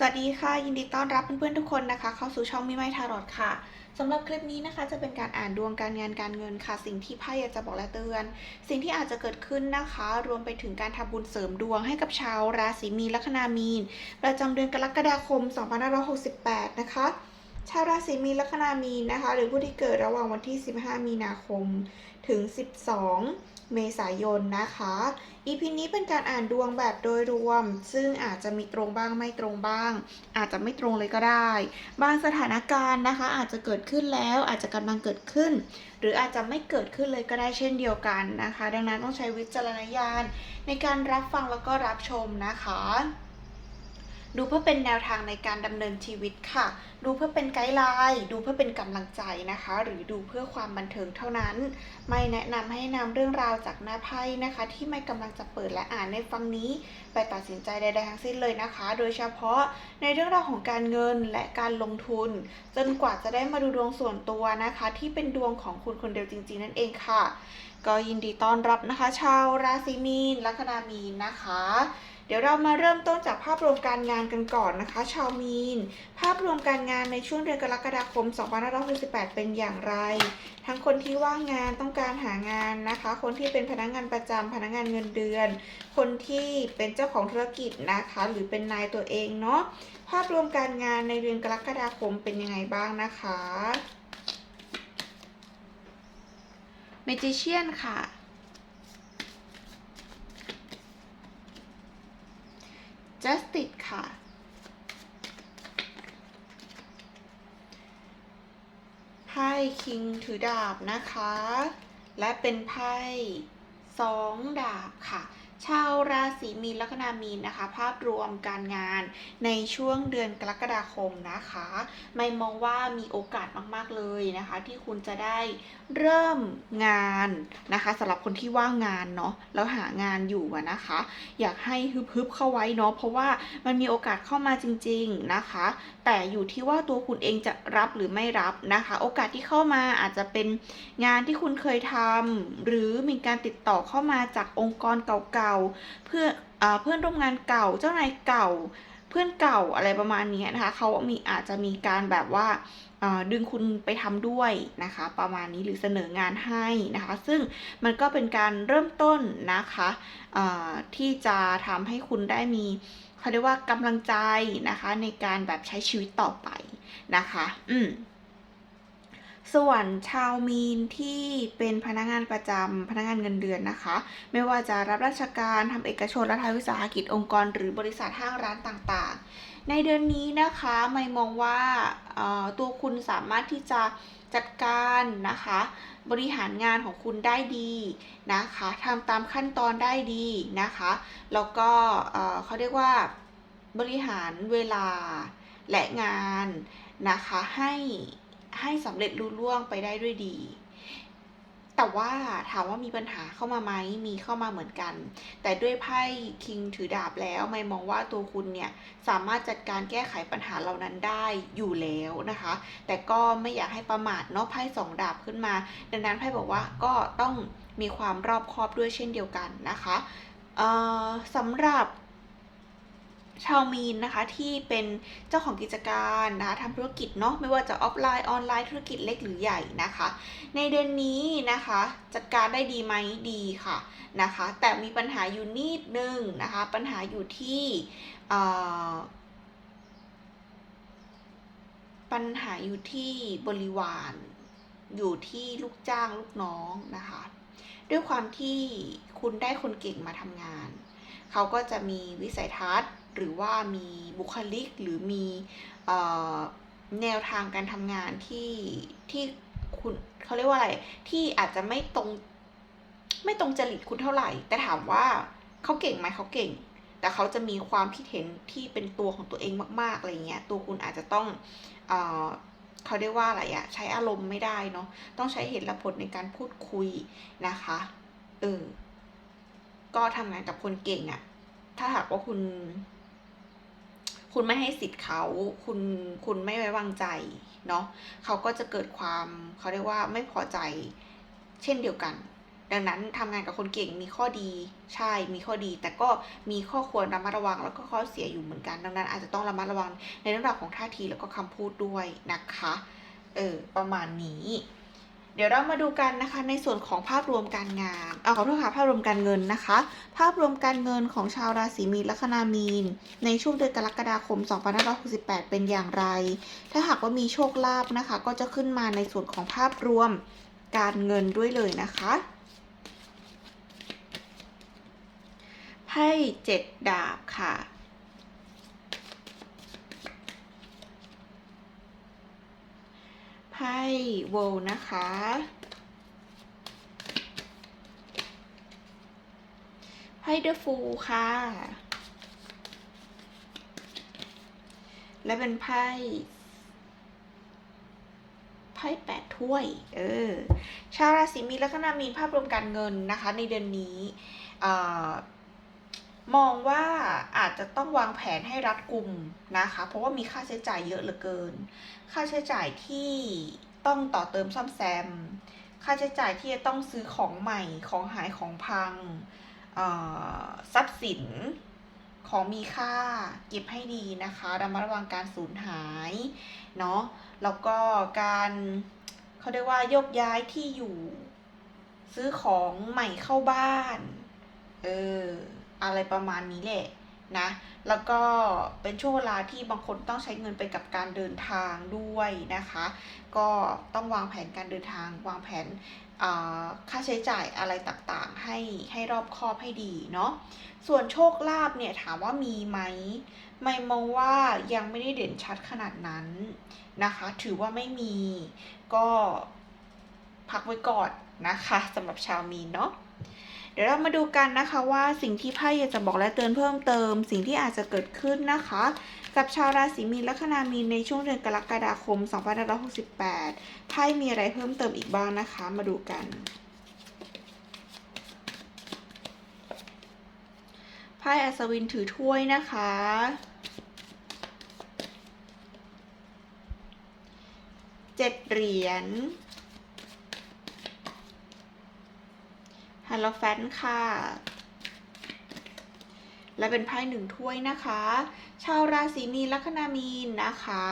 สวัสดีค่ะ ยินดีต้อนรับเพื่อนๆทุกคนนะคะ เข้าสู่ช่องมิไมทารอดค่ะสำหรับคลิปนี้นะคะจะเป็นการอ่านดวงการงานการเงินค่ะ สิ่งที่ไพ่อยากจะบอกและเตือน สิ่งที่อาจจะเกิดขึ้นนะคะ รวมไปถึงการทำบุญเสริมดวงให้กับชาวราศีมีนลัคนามีน ประจำเดือนกรกฎาคม 2568 นะคะ ชาวราศีมีนลัคนามีนนะคะ หรือผู้ที่เกิดระหว่างวันที่ 15 มีนาคม ถึง 12 เมษายนนะคะ อีพีนี้เป็นการอ่านดวงแบบโดยรวม ซึ่งอาจจะมีตรงบ้างไม่ตรงบ้าง อาจจะไม่ตรงเลยก็ได้ บางสถานการณ์นะคะ อาจจะเกิดขึ้นแล้วอาจจะกำลังเกิดขึ้น หรืออาจจะไม่เกิดขึ้นเลยก็ได้เช่นเดียวกันนะคะ ดังนั้นต้องใช้วิจารณญาณในการรับฟังแล้วก็รับชมนะคะ ดูเพื่อเป็นแนวทางในการดำเนินชีวิตค่ะ ดูเพื่อเป็นไกด์ไลน์ ดูเพื่อเป็นกำลังใจนะคะ หรือดูเพื่อความบันเทิงเท่านั้น ไม่แนะนำให้นำเรื่องราวจากหน้าไพ่นะคะ ที่ไม่กำลังจะเปิดและอ่านในฟังนี้ ไปตัดสินใจใดๆทั้งสิ้นเลยนะคะ โดยเฉพาะในเรื่องราวของการเงินและการลงทุน จนกว่าจะได้มาดูดวงส่วนตัวนะคะ ที่เป็นดวงของคุณคนเดียวจริง ๆ นั่นเองค่ะ ก็ยินดีต้อนรับนะคะ ชาวราศีมีนลัคนามีนนะคะ เดี๋ยวเรามาเริ่มต้นจากภาพรวมการงานกันก่อนนะคะ ชาวมีน ภาพรวมการงานในช่วงเดือนกรกฎาคม 2568 เป็นอย่างไร ทั้งคนที่ว่างงานต้องการหางานนะคะ คนที่เป็นพนักงานประจำพนักงานเงินเดือน คนที่เป็นเจ้าของธุรกิจนะคะ หรือเป็นนายตัวเองเนาะ ภาพรวมการงานในเดือนกรกฎาคมเป็นยังไงบ้างนะคะ เมจิเชียนค่ะ Justice ค่ะ ไพ่คิงถือดาบนะคะ และเป็นไพ่สองดาบค่ะ ชาวราศีมีนลัคนามีนนะคะ ภาพรวมการงานในช่วงเดือนกรกฎาคมนะคะ ไม่มองว่ามีโอกาสมากๆเลยนะคะ ที่คุณจะได้เริ่มงานนะคะสำหรับคนที่ว่างงานเนาะแล้วหางานอยู่นะคะ อยากให้ฮึบๆเข้าไว้เนาะเพราะว่ามันมีโอกาสเข้ามาจริง ๆนะคะ แต่อยู่ที่ว่าตัวคุณเองจะรับหรือไม่รับนะคะ โอกาสที่เข้ามาอาจจะเป็นงานที่คุณเคยทำหรือมีการติดต่อเข้ามาจากองค์กรเก่าๆเพื่ออเพื่อนร่วมงานเก่าเจ้านายเก่า เพื่อนเก่าอะไรประมาณนี้นะคะเขามีอาจจะมีการแบบว่าดึงคุณไปทำด้วยนะคะ ประมาณนี้หรือเสนองานให้นะคะ ซึ่งมันก็เป็นการเริ่มต้นนะคะที่จะทำให้คุณได้มี เขาเรียกว่ากำลังใจนะคะในการแบบใช้ชีวิตต่อไปนะคะ อืมส่วนชาวมีนที่เป็นพนักงานประจำพนักงานเงินเดือนนะคะ ไม่ว่าจะรับราชการทำเอกชนรัฐวิสาหกิจองค์กร หรือบริษัทห้างร้านต่างๆ ในเดือนนี้นะคะไม่มองว่าตัวคุณสามารถที่จะ จัดการนะคะ บริหารงานของคุณได้ดีนะคะทำตามขั้นตอนได้ดีนะคะ แล้วก็เเขาเรียกว่าบริหารเวลาและงานนะคะให้ให้สำเร็จรุ่ล่วงไปได้ด้วยดี แต่ว่าถามว่ามีปัญหาเข้ามาไหมมีเข้ามาเหมือนกัน แต่ด้วยไพ่คิงถือดาบแล้วไม่มองว่าตัวคุณเนี่ยสามารถจัดการแก้ไขปัญหาเหล่านั้นได้อยู่แล้วนะคะ แต่ก็ไม่อยากให้ประมาทเนาะไพ่สองดาบขึ้นมา ดังนั้นไพ่บอกว่าก็ต้องมีความรอบคอบด้วยเช่นเดียวกันนะคะสำหรับ ชาวมีนนะคะที่เป็นเจ้าของกิจการนะคะทำธุรกิจเนาะไม่ว่าจะออฟไลน์ออนไลน์ธุรกิจเล็กหรือใหญ่นะคะ ในเดือนนี้นะคะจัดการได้ดีไหมดีค่ะนะคะ แต่มีปัญหาอยู่นิดนึงนะคะปัญหาอยู่ที่ปัญหาอยู่ที่บริวาร อยู่ที่ลูกจ้างลูกน้องนะคะ ด้วยความที่คุณได้คนเก่งมาทำงาน เขาก็จะมีวิสัยทัศน์ หรือว่ามีบุคลิกหรือมีออแนวทางการทำงานที่ที่คุณเขาเรียกว่าอะไร ที่อาจจะไม่ตรง ไม่ตรงจริตคุณเท่าไหร่ แต่ถามว่าเขาเก่งไหมเขาเก่ง แต่เขาจะมีความคิดเห็นที่เป็นตัวของตัวเองมาก ๆอะไรเงี้ยตัวคุณอาจจะต้องเออเขาเรียกว่าอะไรอะใช้อารมณ์ไม่ได้เนาะต้องใช้เหตุและผลในการพูดคุยนะคะเออก็ทำงานกับคนเก่งอะถ้าหากว่าคุณ คุณไม่ให้สิทธิ์เขา คุณคุณไม่ไว้วางใจเนาะเขาก็จะเกิดความเขาเรียกว่าไม่พอใจเช่นเดียวกัน ดังนั้นทำงานกับคนเก่งมีข้อดีใช่มีข้อดี แต่ก็มีข้อควรระมัดระวังแล้วก็ข้อเสียอยู่เหมือนกัน ดังนั้นอาจจะต้องระมัดระวังในเรื่องราวของท่าทีแล้วก็คำพูดด้วยนะคะเออประมาณนี้ เดี๋ยวเรามาดูกันนะคะในส่วนของภาพรวมการงานเอาขอโทษค่ะภาพรวมการเงินนะคะ ภาพรวมการเงินของชาวราศีมีนลัคนามีน ในช่วงเดือนกรกฎาคม 2568 เป็นอย่างไร ถ้าหากว่ามีโชคลาภนะคะ ก็จะขึ้นมาในส่วนของภาพรวมการเงินด้วยเลยนะคะไพ่เจ็ดดาบค่ะ ไพ่โวลนะคะ ไพ่เดอะฟูลค่ะ และเป็นไพ่ไพ่แปดถ้วย เออ ชาวราศีมีนลัคนามีนภาพรวมการเงินนะคะ ในเดือนนี้เอ่อ มองว่าอาจจะต้องวางแผนให้รัดกุมนะคะ เพราะว่ามีค่าใช้จ่ายเยอะเหลือเกิน ค่าใช้จ่ายที่ต้องต่อเติมซ่อมแซม ค่าใช้จ่ายที่จะต้องซื้อของใหม่ของหายของพังอ่อทรัพย์สินของมีค่าเก็บให้ดีนะคะระมัดระวังการสูญหายเนาะแล้วก็การเขาเรียกว่าโยกย้ายที่อยู่ ซื้อของใหม่เข้าบ้าน เออ อะไรประมาณนี้แหละนะ แล้วก็เป็นช่วงเวลาที่บางคนต้องใช้เงินไปกับการเดินทางด้วยนะคะ ก็ต้องวางแผนการเดินทาง วางแผนค่าใช้จ่ายอะไรต่างๆ ให้ให้รอบคอบให้ดีเนาะ ส่วนโชคลาภเนี่ยถามว่ามีไหม ไม่มองว่ายังไม่ได้เด่นชัดขนาดนั้นนะคะ ถือว่าไม่มีก็พักไว้ก่อนนะคะสำหรับชาวมีนเนาะ ดี๋ยวเรามาดูกันนะคะว่าสิ่งที่ไพ่จะบอกและเตือนเพิ่มเติม สิ่งที่อาจจะเกิดขึ้นนะคะ กับชาวราศีมีนลัคนามีนในช่วงเดือนกรกฎาคม 2568 ไพ่มีอะไรเพิ่มเติมอีกบ้างนะคะ มาดูกันไพ่อัศวินถือถ้วยนะคะเจ็ดเหรียญ ฮัลโลแฟนค่ะ และเป็นไพ่หนึ่งถ้วยนะคะ ชาวราศีมีนลัคนามีนนะคะ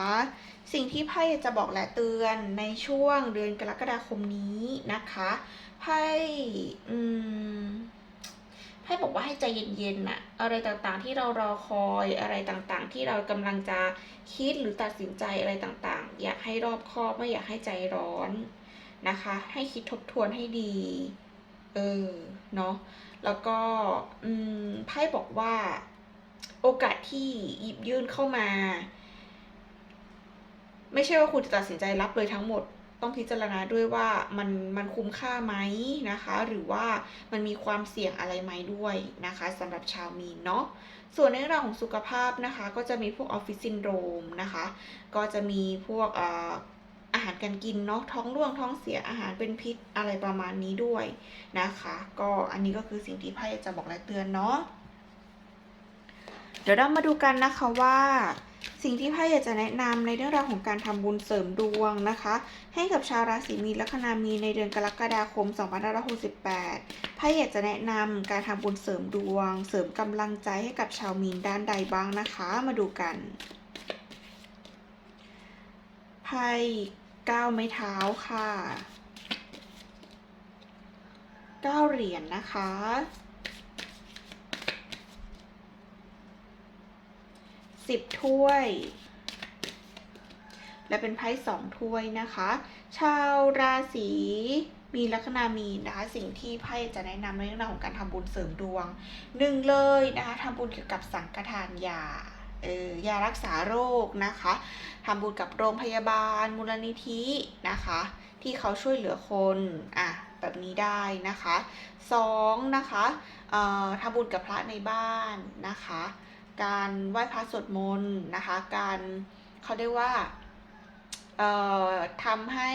สิ่งที่ไพ่จะบอกและเตือนในช่วงเดือนกรกฎาคมนี้นะคะไพ่อืมไพ่บอกว่าให้ใจเย็นๆน่ะ อะไรต่างๆที่เรารอคอยอะไรต่างๆ ที่เรากำลังจะคิดหรือตัดสินใจอะไรต่างๆ อยากให้รอบคอบไม่อยากให้ใจร้อนนะคะ ให้คิดทบทวนให้ดี เออเนาะแล้วก็อืมไพ่บอกว่า โอกาสที่หยิบยื่นเข้ามา ไม่ใช่ว่าคุณจะตัดสินใจรับเลยทั้งหมด ต้องพิจารณาด้วยว่ามันมันคุ้มค่าไหมนะคะ หรือว่ามันมีความเสี่ยงอะไรไหมด้วยนะคะสำหรับชาวมีนเนาะส่วนในเรื่องของสุขภาพนะคะ ก็จะมีพวกออฟฟิศซินโดรมนะคะ ก็จะมีพวกอ่า อาหารการกินเนาะท้องร่วงท้องเสียอาหารเป็นพิษอะไรประมาณนี้ด้วยนะคะ ก็อันนี้ก็คือสิ่งที่ไพ่จะบอกและเตือนเนาะเดี๋ยวเรามาดูกันนะคะว่าสิ่งที่ไพ่อยากจะแนะนำในเรื่องราวของการทำบุญเสริมดวงนะคะ ให้กับชาวราศีมีนลัคนามีในเดือนกรกฎาคม 2568ไพ่อยากจะแนะนำการทำบุญเสริมดวง เสริมกำลังใจให้กับชาวมีนด้านใดบ้างนะคะ มาดูกันไพ่ ก้าไม้เท้าค่ะเก้าเหรียญนะคะสิบถ้วย และเป็นไพ่สองถ้วยนะคะ ชาวราศีมีลัคนามีนะคะสิ่งที่ไพ่จะแนะนำในเรื่องราวของการทำบุญเสริมดวงหนึ่งเลยนะคะทำบุญเกี่ยวกับสังฆทานยา เออยารักษาโรคนะคะทำบุญกับโรงพยาบาลมูลนิธินะคะ ที่เขาช่วยเหลือคนอะแบบนี้ได้นะคะสองนะคะทำบุญกับพระในบ้านนะคะ การไหว้พระสวดมนต์นะคะ การเขาเรียกว่าทำให้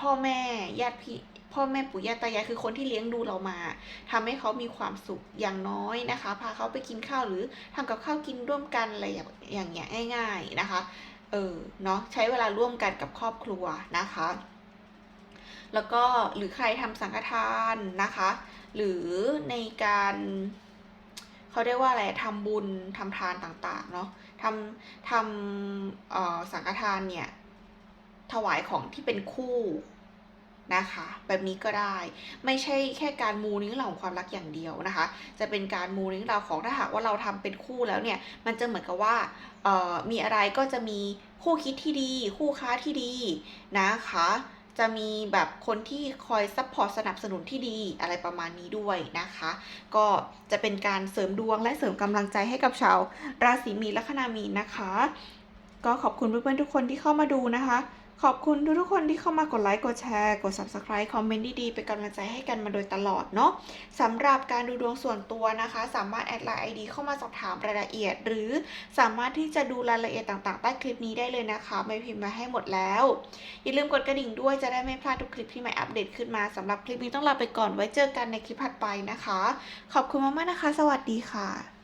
พ่อแม่ญาติพี่พ่อแม่ปู่ย่าตายายคือคนที่เลี้ยงดูเรามาทำให้เขามีความสุขอย่างน้อยนะคะ พาเขาไปกินข้าวหรือทำกับข้าวกินร่วมกันอะไรอย่างเงี้ยง่าย ๆนะคะ เออเนาะใช้เวลาร่วมกันกับครอบครัวนะคะ แล้วก็หรือใครทำสังฆทานนะคะ หรือในการเขาเรียกว่าอะไรทำบุญทำทานต่างๆเนาะทำทำสังฆทานเนี่ยถวายของที่เป็นคู่ นะคะ แบบนี้ก็ได้ ไม่ใช่แค่การมูในเรื่องราของความรักอย่างเดียวนะคะ จะเป็นการมูในเรื่องราวของถ้าหากว่าเราทำเป็นคู่แล้วเนี่ย มันจะเหมือนกับว่าเอ่อมีอะไรก็จะมีคู่คิดที่ดี คู่ค้าที่ดีนะคะจะมีแบบคนที่คอยซัพพอร์ตสนับสนุนที่ดีอะไรประมาณนี้ด้วยนะคะ ก็จะเป็นการเสริมดวงและเสริมกำลังใจให้กับชาว ราศีมีนและคนามีนนะคะ ก็ขอบคุณเพื่อนๆทุกคนที่เข้ามาดูนะคะ ขอบคุณทุกๆคนที่เข้ามากดไลค์ กดแชร์ กด subscribe คอมเมนต์ดีๆ เป็นกำลังใจให้กันมาโดยตลอดเนาะสำหรับการดูดวงส่วนตัวนะคะ สามารถแอดไลน์ ID เข้ามาสอบถามรายละเอียด หรือสามารถที่จะดูรายละเอียดต่างๆ ใต้คลิปนี้ได้เลยนะคะ ไม่พิมพ์มาให้หมดแล้ว อย่าลืมกดกระดิ่งด้วยจะได้ไม่พลาดทุกคลิปที่ใหม่อัปเดตขึ้นมาสำหรับคลิปนี้ต้องลาไปก่อนไว้เจอกันในคลิปถัดไปนะคะ ขอบคุณมากๆนะคะ สวัสดีค่ะ